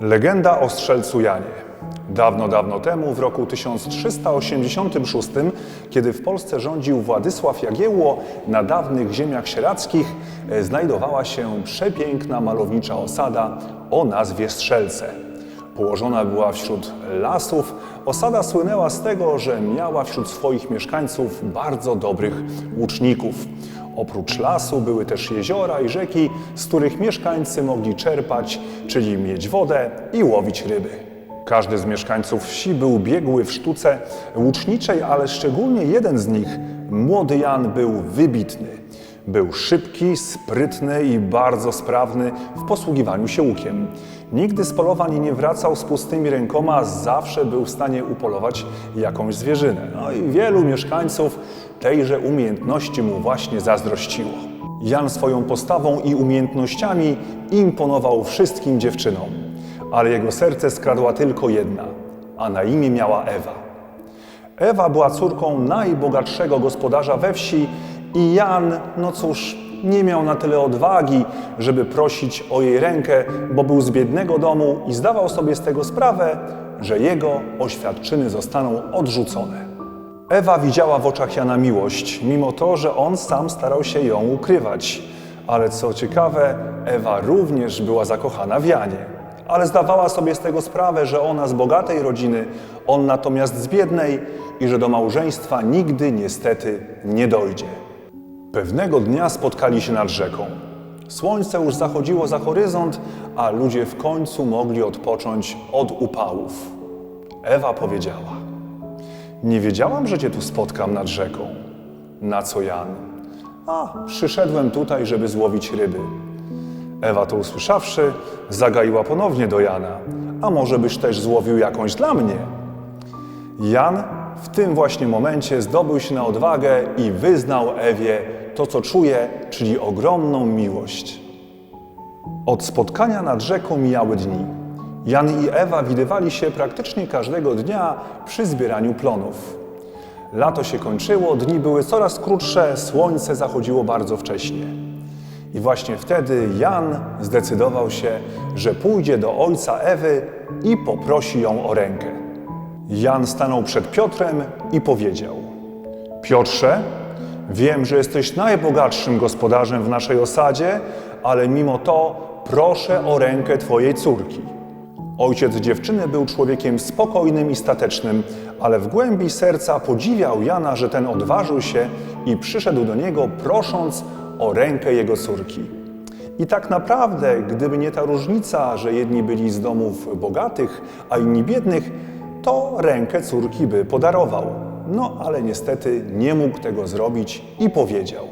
Legenda o strzelcu Janie. Dawno, dawno temu, w roku 1386, kiedy w Polsce rządził Władysław Jagiełło, na dawnych ziemiach sierackich e, znajdowała się przepiękna malownicza osada o nazwie Strzelce. Położona była wśród lasów, osada słynęła z tego, że miała wśród swoich mieszkańców bardzo dobrych łuczników. Oprócz lasu były też jeziora i rzeki, z których mieszkańcy mogli czerpać, czyli mieć wodę i łowić ryby. Każdy z mieszkańców wsi był biegły w sztuce łuczniczej, ale szczególnie jeden z nich, młody Jan, był wybitny. Był szybki, sprytny i bardzo sprawny w posługiwaniu się łukiem. Nigdy z polowań nie wracał z pustymi rękoma, zawsze był w stanie upolować jakąś zwierzynę. No i wielu mieszkańców tejże umiejętności mu właśnie zazdrościło. Jan swoją postawą i umiejętnościami imponował wszystkim dziewczynom, ale jego serce skradła tylko jedna, a na imię miała Ewa. Ewa była córką najbogatszego gospodarza we wsi i Jan, no cóż, nie miał na tyle odwagi, żeby prosić o jej rękę, bo był z biednego domu i zdawał sobie z tego sprawę, że jego oświadczyny zostaną odrzucone. Ewa widziała w oczach Jana miłość, mimo to, że on sam starał się ją ukrywać. Ale co ciekawe, Ewa również była zakochana w Janie. Ale zdawała sobie z tego sprawę, że ona z bogatej rodziny, on natomiast z biednej i że do małżeństwa nigdy niestety nie dojdzie. Pewnego dnia spotkali się nad rzeką. Słońce już zachodziło za horyzont, a ludzie w końcu mogli odpocząć od upałów. Ewa powiedziała: Nie wiedziałam, że cię tu spotkam nad rzeką. Na co Jan? A, przyszedłem tutaj, żeby złowić ryby. Ewa to usłyszawszy, zagaiła ponownie do Jana. A może byś też złowił jakąś dla mnie? Jan w tym właśnie momencie zdobył się na odwagę i wyznał Ewie to, co czuje, czyli ogromną miłość. Od spotkania nad rzeką mijały dni. Jan i Ewa widywali się praktycznie każdego dnia przy zbieraniu plonów. Lato się kończyło, dni były coraz krótsze, słońce zachodziło bardzo wcześnie. I właśnie wtedy Jan zdecydował się, że pójdzie do ojca Ewy i poprosi ją o rękę. Jan stanął przed Piotrem i powiedział: Piotrze, wiem, że jesteś najbogatszym gospodarzem w naszej osadzie, ale mimo to proszę o rękę twojej córki. Ojciec dziewczyny był człowiekiem spokojnym i statecznym, ale w głębi serca podziwiał Jana, że ten odważył się i przyszedł do niego prosząc o rękę jego córki. I tak naprawdę, gdyby nie ta różnica, że jedni byli z domów bogatych, a inni biednych, to rękę córki by podarował. No ale niestety nie mógł tego zrobić i powiedział: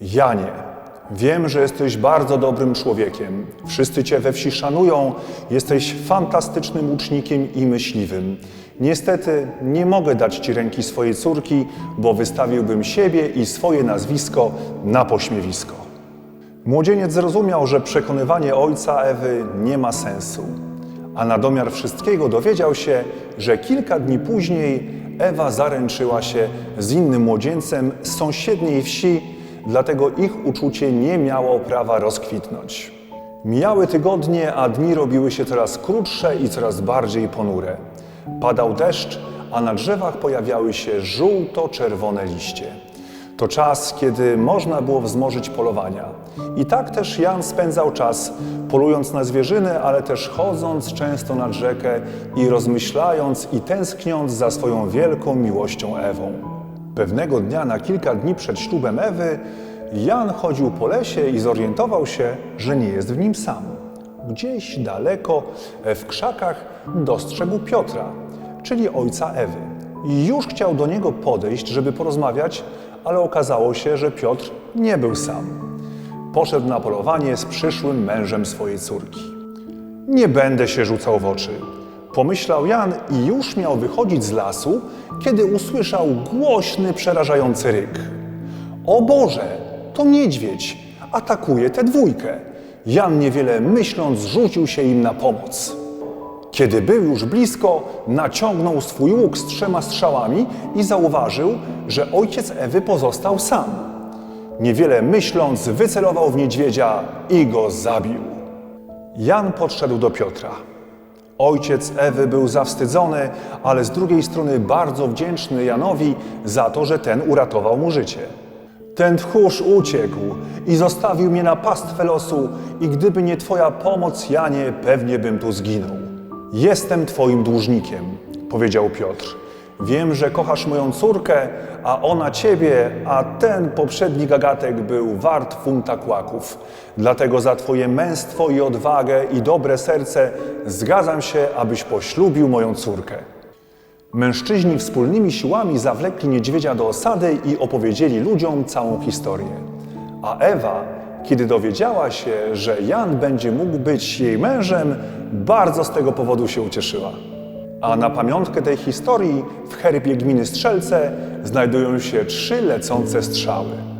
Janie, wiem, że jesteś bardzo dobrym człowiekiem. Wszyscy cię we wsi szanują, jesteś fantastycznym ucznikiem i myśliwym. Niestety nie mogę dać ci ręki swojej córki, bo wystawiłbym siebie i swoje nazwisko na pośmiewisko. Młodzieniec zrozumiał, że przekonywanie ojca Ewy nie ma sensu, a na domiar wszystkiego dowiedział się, że kilka dni później Ewa zaręczyła się z innym młodzieńcem z sąsiedniej wsi, dlatego ich uczucie nie miało prawa rozkwitnąć. Mijały tygodnie, a dni robiły się coraz krótsze i coraz bardziej ponure. Padał deszcz, a na drzewach pojawiały się żółto-czerwone liście. To czas, kiedy można było wzmożyć polowania. I tak też Jan spędzał czas, polując na zwierzyny, ale też chodząc często nad rzekę i rozmyślając i tęskniąc za swoją wielką miłością Ewą. Pewnego dnia, na kilka dni przed ślubem Ewy, Jan chodził po lesie i zorientował się, że nie jest w nim sam. Gdzieś daleko w krzakach dostrzegł Piotra, czyli ojca Ewy. Już chciał do niego podejść, żeby porozmawiać, ale okazało się, że Piotr nie był sam. Poszedł na polowanie z przyszłym mężem swojej córki. Nie będę się rzucał w oczy, pomyślał Jan i już miał wychodzić z lasu, kiedy usłyszał głośny, przerażający ryk. O Boże, to niedźwiedź, atakuje tę dwójkę. Jan niewiele myśląc rzucił się im na pomoc. Kiedy był już blisko, naciągnął swój łuk z trzema strzałami i zauważył, że ojciec Ewy pozostał sam. Niewiele myśląc, wycelował w niedźwiedzia i go zabił. Jan podszedł do Piotra. Ojciec Ewy był zawstydzony, ale z drugiej strony bardzo wdzięczny Janowi za to, że ten uratował mu życie. Ten tchórz uciekł i zostawił mnie na pastwę losu i gdyby nie Twoja pomoc, Janie, pewnie bym tu zginął. Jestem Twoim dłużnikiem, powiedział Piotr. Wiem, że kochasz moją córkę, a ona Ciebie, a ten poprzedni gagatek był wart funta kłaków. Dlatego za Twoje męstwo i odwagę i dobre serce zgadzam się, abyś poślubił moją córkę. Mężczyźni wspólnymi siłami zawlekli niedźwiedzia do osady i opowiedzieli ludziom całą historię. A Ewa, kiedy dowiedziała się, że Jan będzie mógł być jej mężem, bardzo z tego powodu się ucieszyła. A na pamiątkę tej historii w herbie gminy Strzelce znajdują się trzy lecące strzały.